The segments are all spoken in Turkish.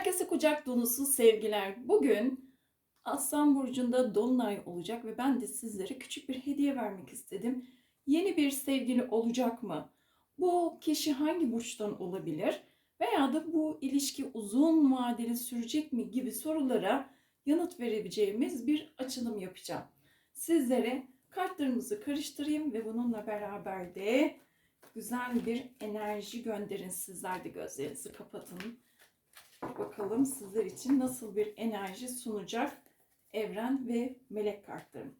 Herkese kucak dolusu sevgiler. Bugün Aslan Burcu'nda Dolunay olacak ve ben de sizlere küçük bir hediye vermek istedim. Yeni bir sevgili olacak mı? Bu kişi hangi burçtan olabilir? Veya da bu ilişki uzun vadeli sürecek mi gibi sorulara yanıt verebileceğimiz bir açılım yapacağım. Sizlere kartlarımızı karıştırayım ve bununla beraber de güzel bir enerji gönderin. Sizler de gözlerinizi kapatın. Bakalım sizler için nasıl bir enerji sunacak evren ve melek kartlarım.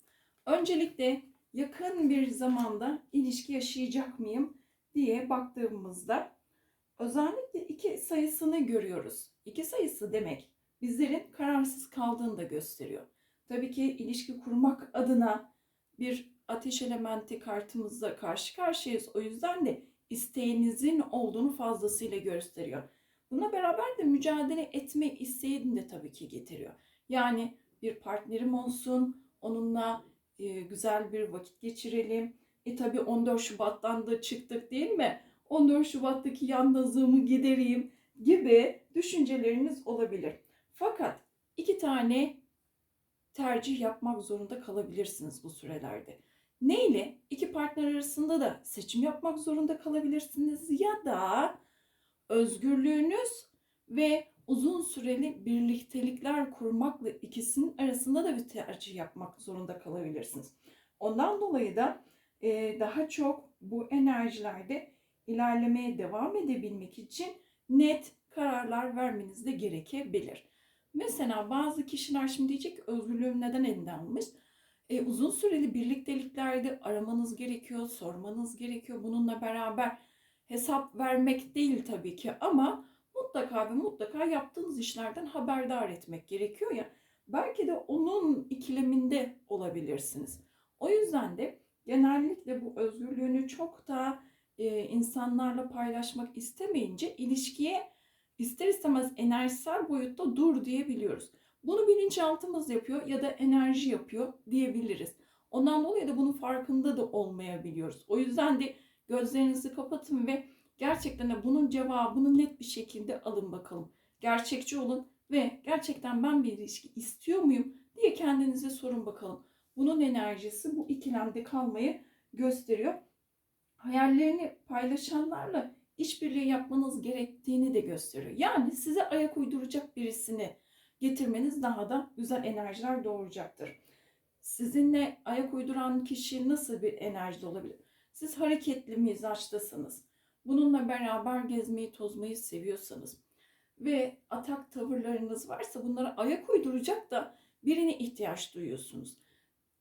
Öncelikle yakın bir zamanda ilişki yaşayacak mıyım diye baktığımızda özellikle iki sayısını görüyoruz. İki sayısı demek bizlerin kararsız kaldığını da gösteriyor. Tabii ki ilişki kurmak adına bir ateş elementi kartımızla karşı karşıyayız. O yüzden de isteğinizin olduğunu fazlasıyla gösteriyor. Buna beraber de mücadele etme isteğini de tabii ki getiriyor. Yani bir partnerim olsun, onunla e, güzel bir vakit geçirelim. E tabii 14 Şubat'tan da çıktık değil mi? 14 Şubat'taki yalnızlığımı gidereyim gibi düşünceleriniz olabilir. Fakat iki tane tercih yapmak zorunda kalabilirsiniz bu sürelerde. Ne ile? İki partner arasında da seçim yapmak zorunda kalabilirsiniz ya da özgürlüğünüz ve uzun süreli birliktelikler kurmakla ikisinin arasında da bir tercih yapmak zorunda kalabilirsiniz. Ondan dolayı da e, daha çok bu enerjilerde ilerlemeye devam edebilmek için net kararlar vermeniz de gerekebilir. Mesela bazı kişiler şimdi diyecek ki özgürlüğüm neden elinden almış? E, uzun süreli birlikteliklerde aramanız gerekiyor, sormanız gerekiyor. Bununla beraber hesap vermek değil tabii ki ama mutlaka ve mutlaka yaptığınız işlerden haberdar etmek gerekiyor ya. Belki de onun ikileminde olabilirsiniz. O yüzden de genellikle bu özgürlüğünü çok da e, insanlarla paylaşmak istemeyince ilişkiye ister istemez enerjisel boyutta dur diyebiliyoruz. Bunu bilinçaltımız yapıyor ya da enerji yapıyor diyebiliriz. Ondan dolayı da bunun farkında da olmayabiliyoruz. O yüzden de Gözlerinizi kapatın ve gerçekten de bunun cevabını net bir şekilde alın bakalım. Gerçekçi olun ve gerçekten ben bir ilişki istiyor muyum diye kendinize sorun bakalım. Bunun enerjisi bu ikilemde kalmayı gösteriyor. Hayallerini paylaşanlarla işbirliği yapmanız gerektiğini de gösteriyor. Yani size ayak uyduracak birisini getirmeniz daha da güzel enerjiler doğuracaktır. Sizinle ayak uyduran kişi nasıl bir enerjide olabilir? Siz hareketli mizaçtasınız. Bununla beraber gezmeyi, tozmayı seviyorsanız ve atak tavırlarınız varsa bunlara ayak uyduracak da birine ihtiyaç duyuyorsunuz.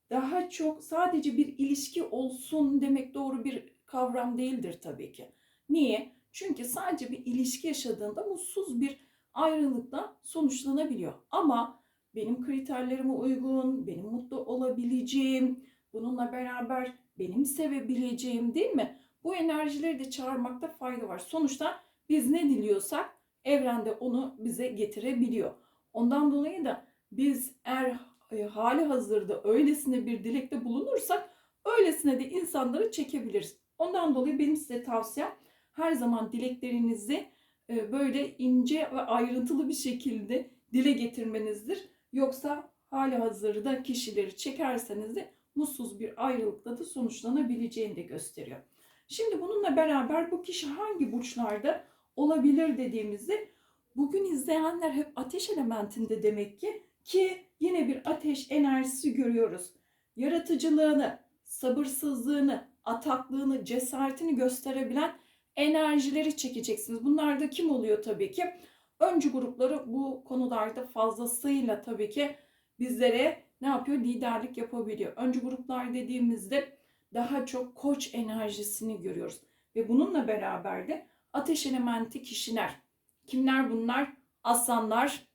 Daha çok sadece bir ilişki olsun demek doğru bir kavram değildir tabii ki. Niye? Çünkü sadece bir ilişki yaşadığında mutsuz bir ayrılıkla sonuçlanabiliyor. Ama benim kriterlerime uygun, benim mutlu olabileceğim, bununla beraber benim sevebileceğim değil mi? Bu enerjileri de çağırmakta fayda var. Sonuçta biz ne diliyorsak evrende onu bize getirebiliyor. Ondan dolayı da biz eğer e, hali hazırda öylesine bir dilekte bulunursak öylesine de insanları çekebiliriz. Ondan dolayı benim size tavsiyem her zaman dileklerinizi e, böyle ince ve ayrıntılı bir şekilde dile getirmenizdir. Yoksa hali hazırda kişileri çekerseniz de mutsuz bir ayrılıkla da sonuçlanabileceğini de gösteriyor. Şimdi bununla beraber bu kişi hangi burçlarda olabilir dediğimizde bugün izleyenler hep ateş elementinde demek ki ki yine bir ateş enerjisi görüyoruz. Yaratıcılığını, sabırsızlığını, ataklığını, cesaretini gösterebilen enerjileri çekeceksiniz. Bunlar da kim oluyor tabii ki? Öncü grupları bu konularda fazlasıyla tabii ki bizlere ne yapıyor? Liderlik yapabiliyor. Öncü gruplar dediğimizde daha çok koç enerjisini görüyoruz. Ve bununla beraber de ateş elementi kişiler. Kimler bunlar? Aslanlar,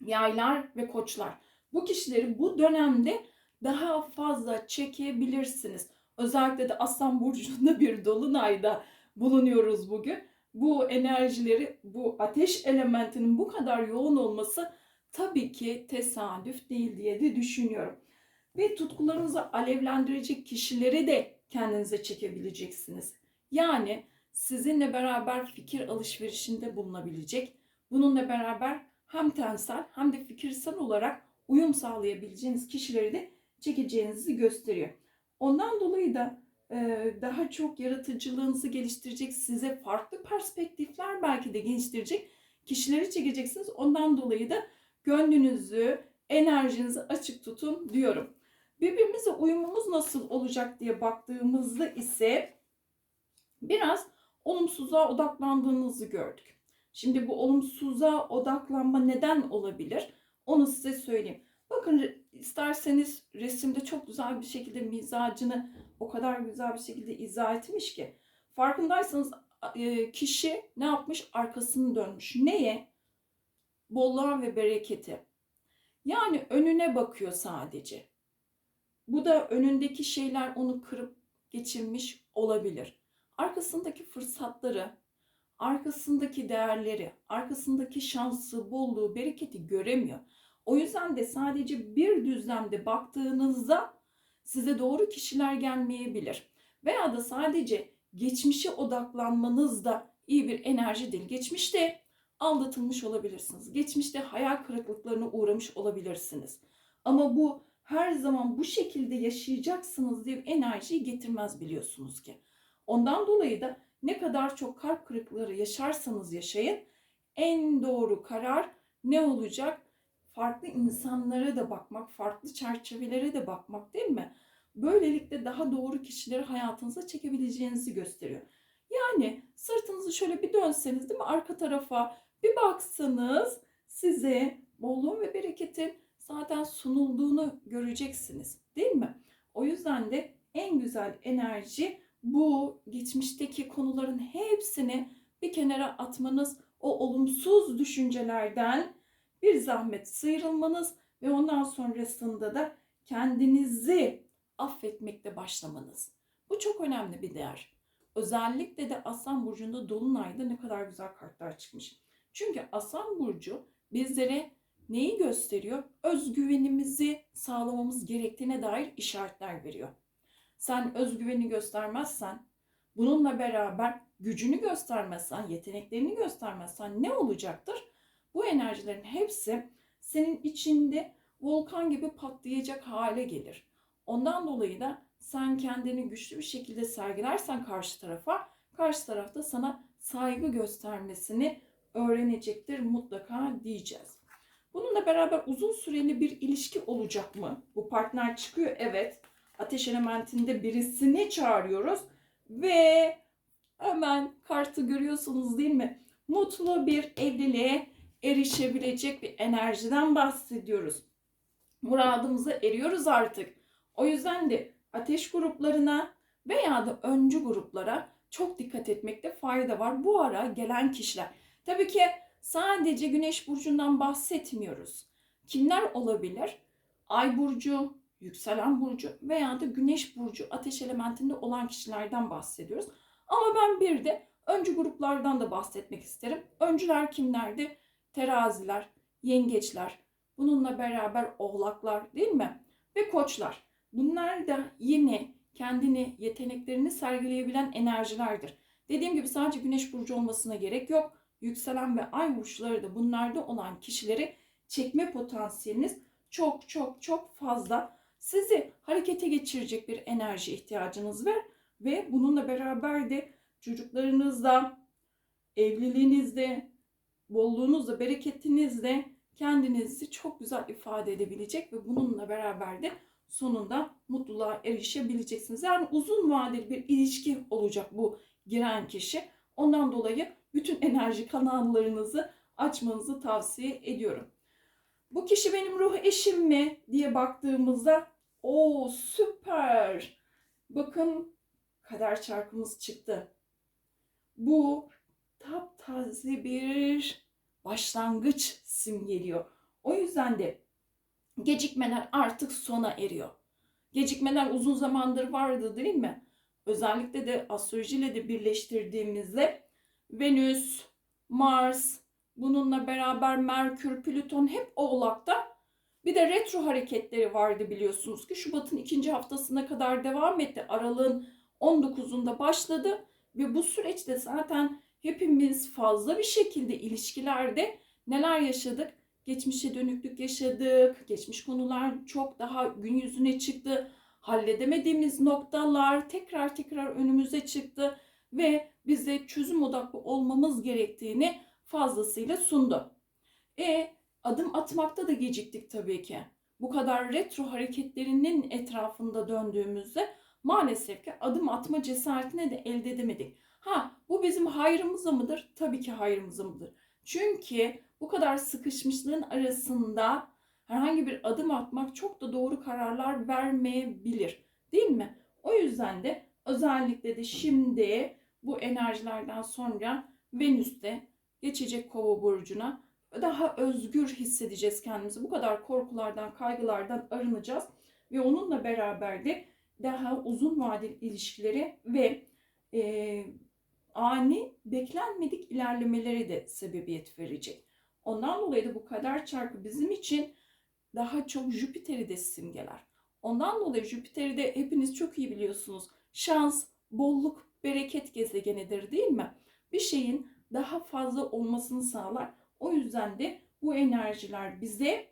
yaylar ve koçlar. Bu kişileri bu dönemde daha fazla çekebilirsiniz. Özellikle de Aslan Burcu'nda bir dolunayda bulunuyoruz bugün. Bu enerjileri, bu ateş elementinin bu kadar yoğun olması tabii ki tesadüf değil diye de düşünüyorum. Ve tutkularınızı alevlendirecek kişileri de kendinize çekebileceksiniz. Yani sizinle beraber fikir alışverişinde bulunabilecek, Bununla beraber hem tensel hem de fikirsel olarak uyum sağlayabileceğiniz kişileri de çekeceğinizi gösteriyor. Ondan dolayı da e, daha çok yaratıcılığınızı geliştirecek, size farklı perspektifler belki de geliştirecek kişileri çekeceksiniz. Ondan dolayı da gönlünüzü, enerjinizi açık tutun diyorum. Birbirimize uyumumuz nasıl olacak diye baktığımızda ise biraz olumsuzluğa odaklandığınızı gördük. Şimdi bu olumsuzluğa odaklanma neden olabilir? Onu size söyleyeyim. Bakın isterseniz resimde çok güzel bir şekilde mizacını o kadar güzel bir şekilde izah etmiş ki. Farkındaysanız e, kişi ne yapmış? Arkasını dönmüş. Neye? Bolluğa ve bereketi. Yani önüne bakıyor sadece. Bu da önündeki şeyler onu kırıp geçirmiş olabilir. Arkasındaki fırsatları, arkasındaki değerleri, arkasındaki şansı, bolluğu, bereketi göremiyor. O yüzden de sadece bir düzlemde baktığınızda size doğru kişiler gelmeyebilir. Veya da sadece geçmişe odaklanmanız da iyi bir enerji değil. Geçmişte aldatılmış olabilirsiniz. Geçmişte hayal kırıklıklarına uğramış olabilirsiniz. Ama bu her zaman bu şekilde yaşayacaksınız diye enerjiyi getirmez biliyorsunuz ki. Ondan dolayı da ne kadar çok kalp kırıkları yaşarsanız yaşayın en doğru karar ne olacak? Farklı insanlara da bakmak, farklı çerçevelere de bakmak değil mi? Böylelikle daha doğru kişileri hayatınıza çekebileceğinizi gösteriyor. Yani sırtınızı şöyle bir dönseniz değil mi arka tarafa bir baksanız size bolluğun ve bereketin zaten sunulduğunu göreceksiniz değil mi? O yüzden de en güzel enerji bu geçmişteki konuların hepsini bir kenara atmanız, o olumsuz düşüncelerden bir zahmet sıyrılmanız ve ondan sonrasında da kendinizi affetmekle başlamanız. Bu çok önemli bir değer. Özellikle de Aslan Burcu'nda Dolunay'da ne kadar güzel kartlar çıkmış. Çünkü Aslan Burcu bizlere neyi gösteriyor? Özgüvenimizi sağlamamız gerektiğine dair işaretler veriyor. Sen özgüveni göstermezsen, bununla beraber gücünü göstermezsen, yeteneklerini göstermezsen ne olacaktır? Bu enerjilerin hepsi senin içinde volkan gibi patlayacak hale gelir. Ondan dolayı da sen kendini güçlü bir şekilde sergilersen karşı tarafa, karşı tarafta sana saygı göstermesini öğrenecektir mutlaka diyeceğiz. Bununla beraber uzun süreli bir ilişki olacak mı? Bu partner çıkıyor evet. Ateş elementinde birisini çağırıyoruz ve hemen kartı görüyorsunuz değil mi? Mutlu bir evliliğe erişebilecek bir enerjiden bahsediyoruz. Muradımıza eriyoruz artık. O yüzden de ateş gruplarına veya da öncü gruplara çok dikkat etmekte fayda var. Bu ara gelen kişiler. Tabii ki sadece güneş burcundan bahsetmiyoruz. Kimler olabilir? Ay burcu, yükselen burcu veya da güneş burcu ateş elementinde olan kişilerden bahsediyoruz. Ama ben bir de öncü gruplardan da bahsetmek isterim. Öncüler kimlerdi? Teraziler, yengeçler, bununla beraber oğlaklar değil mi? Ve koçlar. Bunlar da yine kendini, yeteneklerini sergileyebilen enerjilerdir. Dediğim gibi sadece güneş burcu olmasına gerek yok. Yükselen ve ay burçları da bunlarda olan kişileri çekme potansiyeliniz çok çok çok fazla. Sizi harekete geçirecek bir enerji ihtiyacınız var ve bununla beraber de çocuklarınızla, evliliğinizde, bolluğunuzla, bereketinizle kendinizi çok güzel ifade edebilecek ve bununla beraber de sonunda mutluluğa erişebileceksiniz. Yani uzun vadeli bir ilişki olacak bu giren kişi. Ondan dolayı bütün enerji kanallarınızı açmanızı tavsiye ediyorum. Bu kişi benim ruh eşim mi diye baktığımızda o süper. Bakın kader çarkımız çıktı. Bu taptaze bir başlangıç simgeliyor. O yüzden de gecikmeler artık sona eriyor. Gecikmeler uzun zamandır vardı değil mi? Özellikle de astrolojiyle de birleştirdiğimizde Venüs, Mars, bununla beraber Merkür, Plüton hep oğlakta. Bir de retro hareketleri vardı biliyorsunuz ki Şubat'ın ikinci haftasına kadar devam etti. Aralığın 19'unda başladı ve bu süreçte zaten hepimiz fazla bir şekilde ilişkilerde neler yaşadık? Geçmişe dönüklük yaşadık. Geçmiş konular çok daha gün yüzüne çıktı. Halledemediğimiz noktalar tekrar tekrar önümüze çıktı ve bize çözüm odaklı olmamız gerektiğini fazlasıyla sundu. E adım atmakta da geciktik tabii ki. Bu kadar retro hareketlerinin etrafında döndüğümüzde maalesef ki adım atma cesaretine de elde edemedik. Ha bu bizim hayrımıza mıdır? Tabii ki hayrımıza mıdır? Çünkü bu kadar sıkışmışlığın arasında herhangi bir adım atmak çok da doğru kararlar vermeyebilir. Değil mi? O yüzden de özellikle de şimdi bu enerjilerden sonra Venüs'te geçecek kova burcuna daha özgür hissedeceğiz kendimizi. Bu kadar korkulardan, kaygılardan arınacağız ve onunla beraber de daha uzun vadeli ilişkileri ve e, ani beklenmedik ilerlemeleri de sebebiyet verecek. Ondan dolayı da bu kader çarkı bizim için daha çok Jüpiter'i de simgeler. Ondan dolayı Jüpiter'i de hepiniz çok iyi biliyorsunuz. Şans, bolluk, bereket gezegenidir değil mi? Bir şeyin daha fazla olmasını sağlar. O yüzden de bu enerjiler bize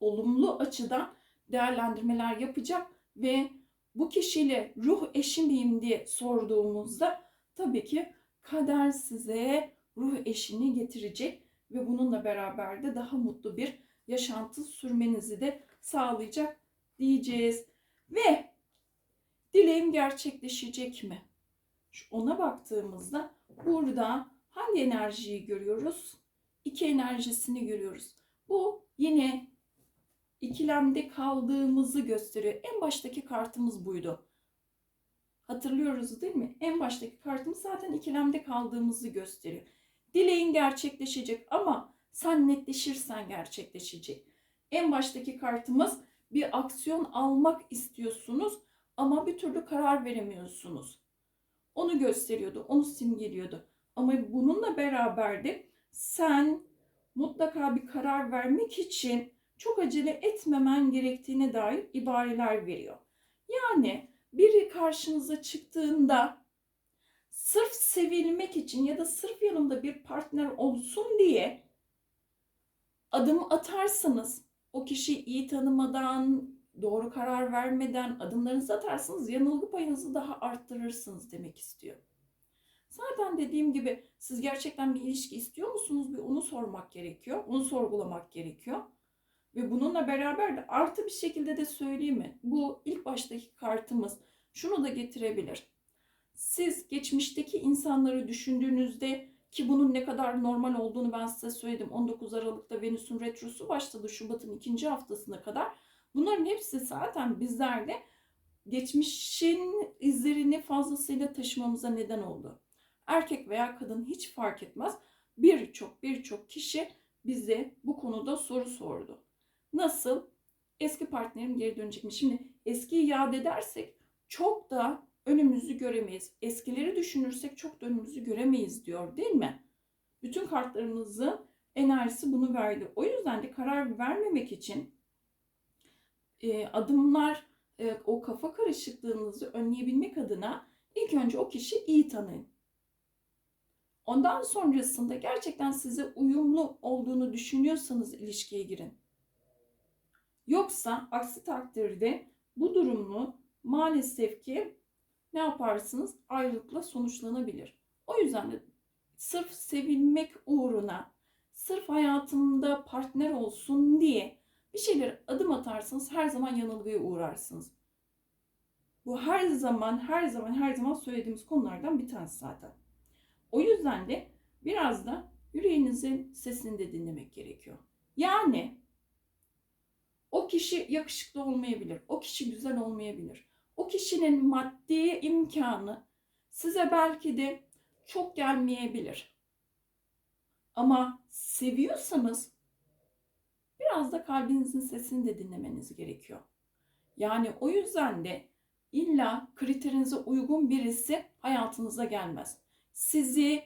olumlu açıdan değerlendirmeler yapacak ve bu kişiyle ruh eşi miyim diye sorduğumuzda tabii ki kader size ruh eşini getirecek ve bununla beraber de daha mutlu bir yaşantı sürmenizi de sağlayacak diyeceğiz. Ve dileğim gerçekleşecek mi? Ona baktığımızda burada hangi enerjiyi görüyoruz? İki enerjisini görüyoruz. Bu yine ikilemde kaldığımızı gösteriyor. En baştaki kartımız buydu. Hatırlıyoruz değil mi? En baştaki kartımız zaten ikilemde kaldığımızı gösteriyor. Dileğin gerçekleşecek ama sen netleşirsen gerçekleşecek. En baştaki kartımız bir aksiyon almak istiyorsunuz ama bir türlü karar veremiyorsunuz. Onu gösteriyordu, onu simgeliyordu. Ama bununla beraber de sen mutlaka bir karar vermek için çok acele etmemen gerektiğine dair ibareler veriyor. Yani biri karşınıza çıktığında sırf sevilmek için ya da sırf yanımda bir partner olsun diye adım atarsanız o kişiyi iyi tanımadan, doğru karar vermeden adımlarınızı atarsınız yanılgı payınızı daha arttırırsınız demek istiyor. Zaten dediğim gibi siz gerçekten bir ilişki istiyor musunuz? Bir onu sormak gerekiyor. Onu sorgulamak gerekiyor. Ve bununla beraber de artı bir şekilde de söyleyeyim mi? Bu ilk baştaki kartımız şunu da getirebilir. Siz geçmişteki insanları düşündüğünüzde ki bunun ne kadar normal olduğunu ben size söyledim. 19 Aralık'ta Venüs'ün retrosu başladı Şubat'ın ikinci haftasına kadar. Bunların hepsi zaten bizlerde geçmişin izlerini fazlasıyla taşımamıza neden oldu. Erkek veya kadın hiç fark etmez. Birçok birçok kişi bize bu konuda soru sordu. Nasıl? Eski partnerim geri dönecek mi? Şimdi eskiyi yad edersek çok da önümüzü göremeyiz. Eskileri düşünürsek çok da önümüzü göremeyiz diyor değil mi? Bütün kartlarımızın enerjisi bunu verdi. O yüzden de karar vermemek için e, adımlar e, o kafa karışıklığınızı önleyebilmek adına ilk önce o kişi iyi tanıyın. Ondan sonrasında gerçekten size uyumlu olduğunu düşünüyorsanız ilişkiye girin. Yoksa aksi takdirde bu durumu maalesef ki ne yaparsınız? Ayrılıkla sonuçlanabilir. O yüzden de sırf sevilmek uğruna, sırf hayatımda partner olsun diye bir şeyler adım atarsanız her zaman yanılgıya uğrarsınız. Bu her zaman, her zaman, her zaman söylediğimiz konulardan bir tanesi zaten. O yüzden de biraz da yüreğinizin sesini de dinlemek gerekiyor. Yani o kişi yakışıklı olmayabilir, o kişi güzel olmayabilir. O kişinin maddi imkanı size belki de çok gelmeyebilir. Ama seviyorsanız biraz da kalbinizin sesini de dinlemeniz gerekiyor. Yani o yüzden de illa kriterinize uygun birisi hayatınıza gelmez sizi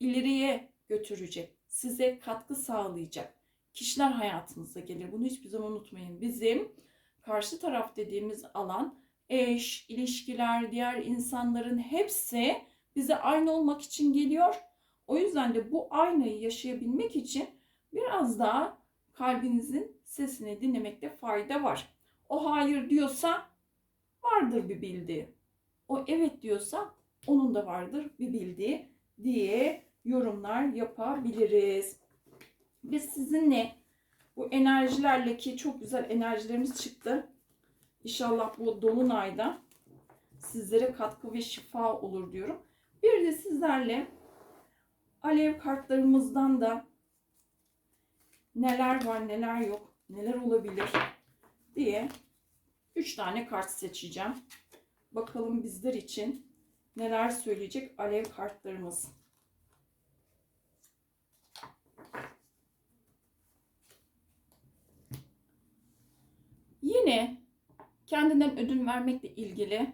ileriye götürecek, size katkı sağlayacak kişiler hayatınıza gelir. Bunu hiçbir zaman unutmayın. Bizim karşı taraf dediğimiz alan eş, ilişkiler, diğer insanların hepsi bize aynı olmak için geliyor. O yüzden de bu aynayı yaşayabilmek için biraz daha kalbinizin sesini dinlemekte fayda var. O hayır diyorsa vardır bir bildiği. O evet diyorsa onun da vardır bir bildiği diye yorumlar yapabiliriz. Biz sizinle bu enerjilerle ki çok güzel enerjilerimiz çıktı. İnşallah bu dolunayda sizlere katkı ve şifa olur diyorum. Bir de sizlerle alev kartlarımızdan da neler var neler yok neler olabilir diye 3 tane kart seçeceğim. Bakalım bizler için neler söyleyecek alev kartlarımız. Yine kendinden ödün vermekle ilgili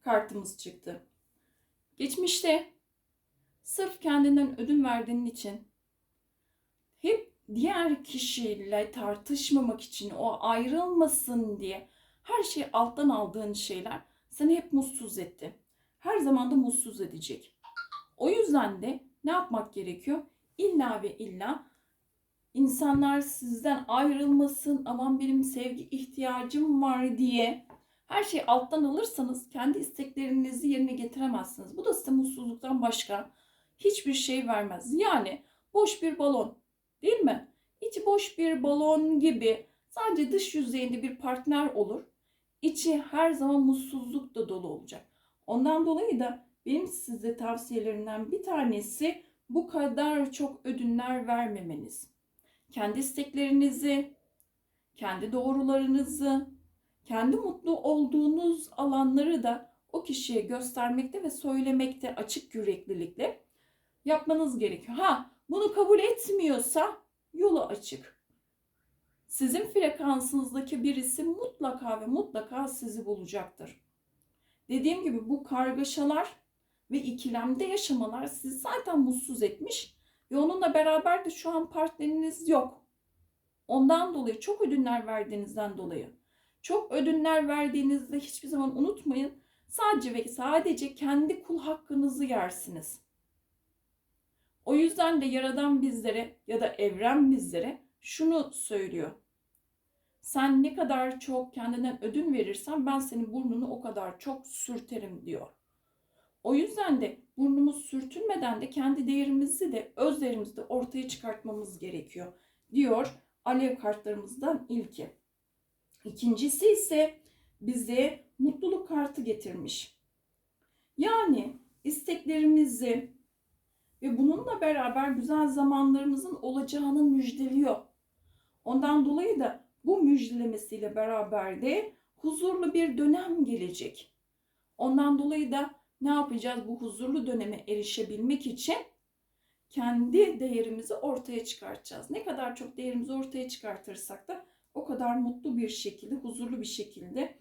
kartımız çıktı. Geçmişte sırf kendinden ödün verdiğin için hep diğer kişiyle tartışmamak için o ayrılmasın diye her şeyi alttan aldığın şeyler seni hep mutsuz etti. Her zaman da mutsuz edecek. O yüzden de ne yapmak gerekiyor? İlla ve illa insanlar sizden ayrılmasın, aman benim sevgi ihtiyacım var diye her şeyi alttan alırsanız kendi isteklerinizi yerine getiremezsiniz. Bu da size mutsuzluktan başka hiçbir şey vermez. Yani boş bir balon değil mi? İçi boş bir balon gibi sadece dış yüzeyinde bir partner olur. İçi her zaman mutsuzlukla dolu olacak. Ondan dolayı da benim size tavsiyelerimden bir tanesi bu kadar çok ödünler vermemeniz. Kendi isteklerinizi, kendi doğrularınızı, kendi mutlu olduğunuz alanları da o kişiye göstermekte ve söylemekte açık yüreklilikle yapmanız gerekiyor. Ha, bunu kabul etmiyorsa yolu açık. Sizin frekansınızdaki birisi mutlaka ve mutlaka sizi bulacaktır. Dediğim gibi bu kargaşalar ve ikilemde yaşamalar sizi zaten mutsuz etmiş ve onunla beraber de şu an partneriniz yok. Ondan dolayı çok ödünler verdiğinizden dolayı. Çok ödünler verdiğinizde hiçbir zaman unutmayın. Sadece ve sadece kendi kul hakkınızı yersiniz. O yüzden de yaradan bizlere ya da evren bizlere şunu söylüyor. Sen ne kadar çok kendinden ödün verirsen ben senin burnunu o kadar çok sürterim diyor. O yüzden de burnumuz sürtünmeden de kendi değerimizi de öz değerimizi de ortaya çıkartmamız gerekiyor diyor alev kartlarımızdan ilki. İkincisi ise bize mutluluk kartı getirmiş. Yani isteklerimizi ve bununla beraber güzel zamanlarımızın olacağını müjdeliyor. Ondan dolayı da bu müjdelemesiyle beraber de huzurlu bir dönem gelecek. Ondan dolayı da ne yapacağız bu huzurlu döneme erişebilmek için? Kendi değerimizi ortaya çıkartacağız. Ne kadar çok değerimizi ortaya çıkartırsak da o kadar mutlu bir şekilde, huzurlu bir şekilde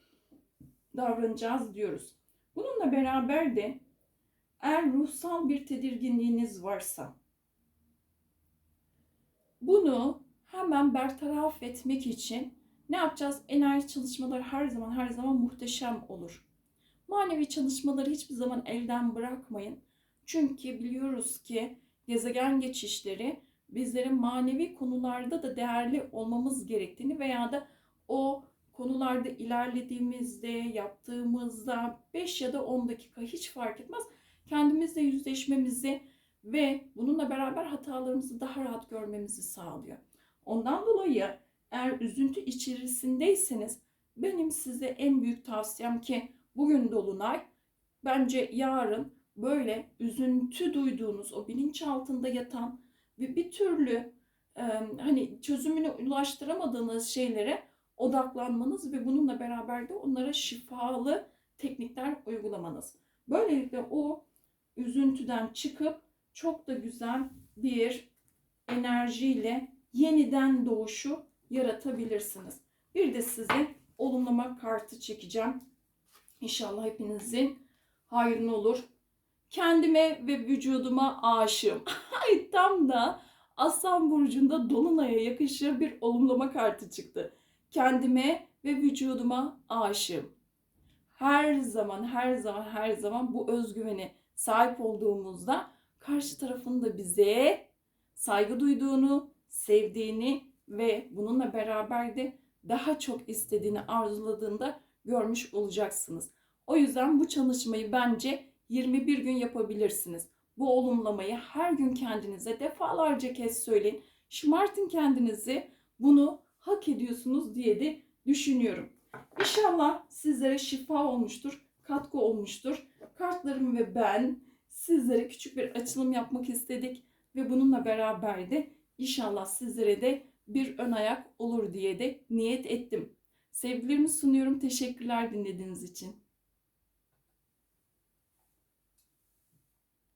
davranacağız diyoruz. Bununla beraber de eğer ruhsal bir tedirginliğiniz varsa bunu hemen bertaraf etmek için ne yapacağız? Enerji çalışmaları her zaman her zaman muhteşem olur. Manevi çalışmaları hiçbir zaman elden bırakmayın. Çünkü biliyoruz ki gezegen geçişleri bizlerin manevi konularda da değerli olmamız gerektiğini veya da o konularda ilerlediğimizde, yaptığımızda 5 ya da 10 dakika hiç fark etmez. Kendimizle yüzleşmemizi ve bununla beraber hatalarımızı daha rahat görmemizi sağlıyor. Ondan dolayı eğer üzüntü içerisindeyseniz benim size en büyük tavsiyem ki bugün dolunay bence yarın böyle üzüntü duyduğunuz o bilinçaltında yatan ve bir türlü e, hani çözümüne ulaştıramadığınız şeylere odaklanmanız ve bununla beraber de onlara şifalı teknikler uygulamanız. Böylelikle o üzüntüden çıkıp çok da güzel bir enerjiyle yeniden doğuşu yaratabilirsiniz. Bir de size olumlama kartı çekeceğim. İnşallah hepinizin hayrına olur. Kendime ve vücuduma aşığım. Ay tam da Aslan Burcu'nda Dolunay'a yakışır bir olumlama kartı çıktı. Kendime ve vücuduma aşığım. Her zaman, her zaman, her zaman bu özgüveni sahip olduğumuzda karşı tarafın da bize saygı duyduğunu, sevdiğini ve bununla beraber de daha çok istediğini arzuladığını da görmüş olacaksınız. O yüzden bu çalışmayı bence 21 gün yapabilirsiniz. Bu olumlamayı her gün kendinize defalarca kez söyleyin. Şımartın kendinizi. Bunu hak ediyorsunuz diye de düşünüyorum. İnşallah sizlere şifa olmuştur, katkı olmuştur. Kartlarım ve ben sizlere küçük bir açılım yapmak istedik ve bununla beraber de inşallah sizlere de bir ön ayak olur diye de niyet ettim. Sevgilerimi sunuyorum. Teşekkürler dinlediğiniz için.